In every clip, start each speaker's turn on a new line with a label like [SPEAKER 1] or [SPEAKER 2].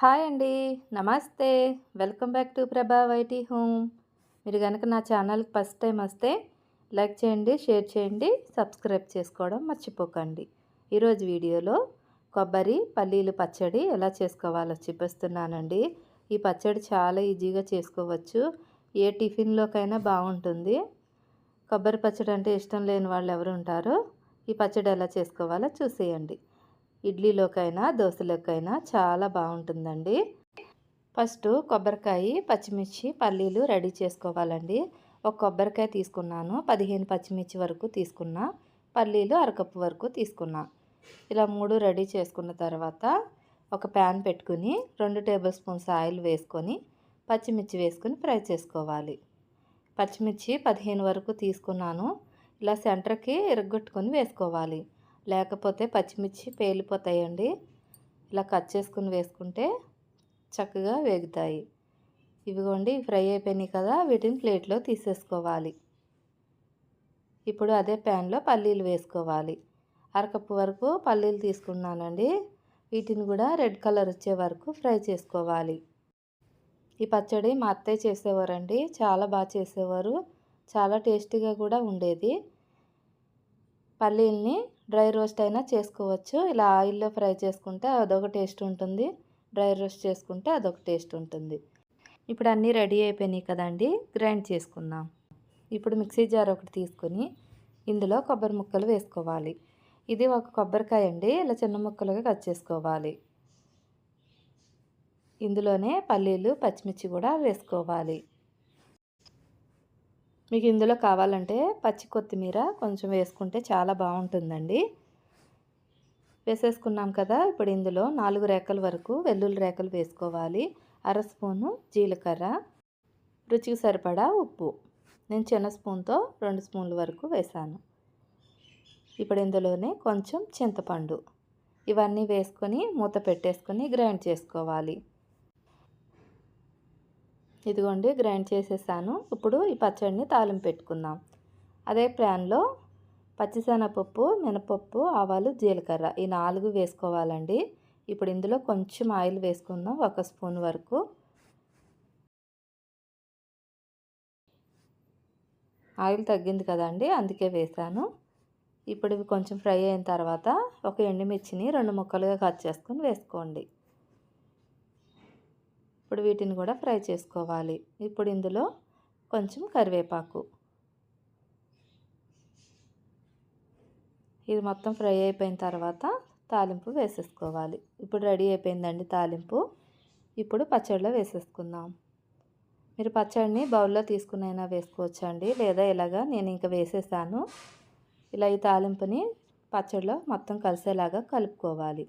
[SPEAKER 1] Hi అండి. నమస్తే. Welcome back to Prabha YT home. మీరు కనుక నా ఛానల్కి ఫస్ట్ టైం వస్తే లైక్ చేయండి షేర్ చేయండి సబ్స్క్రైబ్ చేసుకోవడం మర్చిపోకండి. ఈరోజు వీడియోలో కొబ్బరి పల్లీలు పచ్చడి ఎలా చేసుకోవాలో చూపిస్తున్నానండి. ఈ పచ్చడి చాలా ఈజీగా చేసుకోవచ్చు. ఏ టిఫిన్లోకైనా బాగుంటుంది. కొబ్బరి పచ్చడి అంటే ఇష్టం లేని వాళ్ళు ఎవరు ఉంటారో ఈ పచ్చడి ఎలా చేసుకోవాలో చూసేయండి. ఇడ్లీలోకైనా దోశలోకైనా చాలా బాగుంటుందండి. ఫస్ట్ కొబ్బరికాయ పచ్చిమిర్చి పల్లీలు రెడీ చేసుకోవాలండి. ఒక కొబ్బరికాయ తీసుకున్నాను పదిహేను పచ్చిమిర్చి వరకు తీసుకున్నా పల్లీలు అరకప్పు వరకు తీసుకున్నా. ఇలా మూడు రెడీ చేసుకున్న తర్వాత ఒక ప్యాన్ పెట్టుకుని రెండు టేబుల్ స్పూన్స్ ఆయిల్ వేసుకొని పచ్చిమిర్చి వేసుకొని ఫ్రై చేసుకోవాలి. పచ్చిమిర్చి పదిహేను వరకు తీసుకున్నాను. ఇలా సెంటర్కి ఇరగొట్టుకొని వేసుకోవాలి. లేకపోతే పచ్చిమిర్చి పేలిపోతాయండి. ఇలా కట్ చేసుకుని వేసుకుంటే చక్కగా వేగుతాయి. ఇవిగోండి ఫ్రై అయిపోయినాయి కదా వీటిని ప్లేట్లో తీసేసుకోవాలి. ఇప్పుడు అదే ప్యాన్లో పల్లీలు వేసుకోవాలి. అరకప్పు వరకు పల్లీలు తీసుకున్నానండి. వీటిని కూడా రెడ్ కలర్ వచ్చే వరకు ఫ్రై చేసుకోవాలి. ఈ పచ్చడి మా అత్తయ్య చేసేవారండి చాలా బాగా చేసేవారు. చాలా టేస్టీగా కూడా ఉండేది. పల్లీల్ని డ్రై రోస్ట్ అయినా చేసుకోవచ్చు. ఇలా ఆయిల్లో ఫ్రై చేసుకుంటే అదొక టేస్ట్ ఉంటుంది. డ్రై రోస్ట్ చేసుకుంటే అదొక టేస్ట్ ఉంటుంది. ఇప్పుడు అన్నీ రెడీ అయిపోయినాయి కదండి. గ్రైండ్ చేసుకుందాం. ఇప్పుడు మిక్సీ జార్ ఒకటి తీసుకొని ఇందులో కొబ్బరి ముక్కలు వేసుకోవాలి. ఇది ఒక కొబ్బరికాయ అండి. ఇలా చిన్న ముక్కలుగా కట్ చేసుకోవాలి. ఇందులోనే పల్లీలు పచ్చిమిర్చి కూడా వేసుకోవాలి. మీకు ఇందులో కావాలంటే పచ్చి కొత్తిమీర కొంచెం వేసుకుంటే చాలా బాగుంటుందండి. వేసేసుకున్నాం కదా ఇప్పుడు ఇందులో నాలుగు రేకల వరకు వెల్లుల్లి రేకలు వేసుకోవాలి. అర స్పూను జీలకర్ర రుచికి సరిపడా ఉప్పు. నేను చిన్న స్పూన్తో రెండు స్పూన్ల వరకు వేసాను. ఇప్పుడు ఇందులోనే కొంచెం చింతపండు. ఇవన్నీ వేసుకొని మూత పెట్టేసుకొని గ్రైండ్ చేసుకోవాలి. ఇదిగోండి గ్రైండ్ చేసేసాను. ఇప్పుడు ఈ పచ్చడిని తాలింపు పెట్టుకుందాం. అదే ప్యాన్లో పచ్చిశనగపప్పు మినపప్పు ఆవాలు జీలకర్ర ఈ నాలుగు వేసుకోవాలండి. ఇప్పుడు ఇందులో కొంచెం ఆయిల్ వేసుకుందాం ఒక స్పూన్ వరకు. ఆయిల్ తగ్గింది కదండి అందుకే వేసాను. ఇప్పుడు ఇవి కొంచెం ఫ్రై అయిన తర్వాత ఒక ఎండుమిర్చిని రెండు ముక్కలుగా కట్ చేసుకొని వేసుకోండి. ఇప్పుడు వీటిని కూడా ఫ్రై చేసుకోవాలి. ఇప్పుడు ఇందులో కొంచెం కరివేపాకు. ఇది మొత్తం ఫ్రై అయిపోయిన తర్వాత తాలింపు వేసేసుకోవాలి. ఇప్పుడు రెడీ అయిపోయిందండి తాలింపు. ఇప్పుడు పచ్చడిలో వేసేసుకుందాం. మీరు పచ్చడిని బౌల్లో తీసుకునైనా వేసుకోవచ్చండి. లేదా ఇలాగా నేను ఇంకా వేసేసాను. ఇలా ఈ తాలింపుని పచ్చడిలో మొత్తం కలిసేలాగా కలుపుకోవాలి.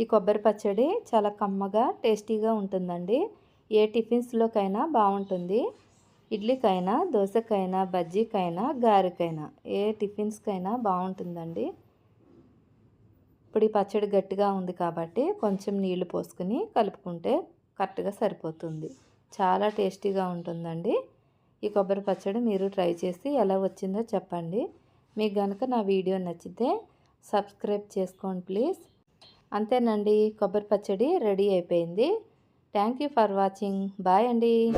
[SPEAKER 1] ఈ కొబ్బరి పచ్చడి చాలా కమ్మగా టేస్టీగా ఉంటుందండి. ఏ టిఫిన్స్లోకైనా బాగుంటుంది ఇడ్లీకైనా దోశకైనా బజ్జీకైనా గారెకైనా ఏ టిఫిన్స్కైనా బాగుంటుందండి ఇప్పుడు ఈ పచ్చడి గట్టిగా ఉంది కాబట్టి కొంచెం నీళ్ళు పోసుకుని కలుపుకుంటే కరెక్ట్గా సరిపోతుంది. చాలా టేస్టీగా ఉంటుందండి. ఈ కొబ్బరి పచ్చడి మీరు ట్రై చేసి ఎలా వచ్చిందో చెప్పండి. మీకు కనుక నా వీడియో నచ్చితే సబ్స్క్రైబ్ చేసుకోండి ప్లీజ్. అంతేనండి. కొబ్బరి పచ్చడి రెడీ అయిపోయింది. Thank you for watching. Bye అండి.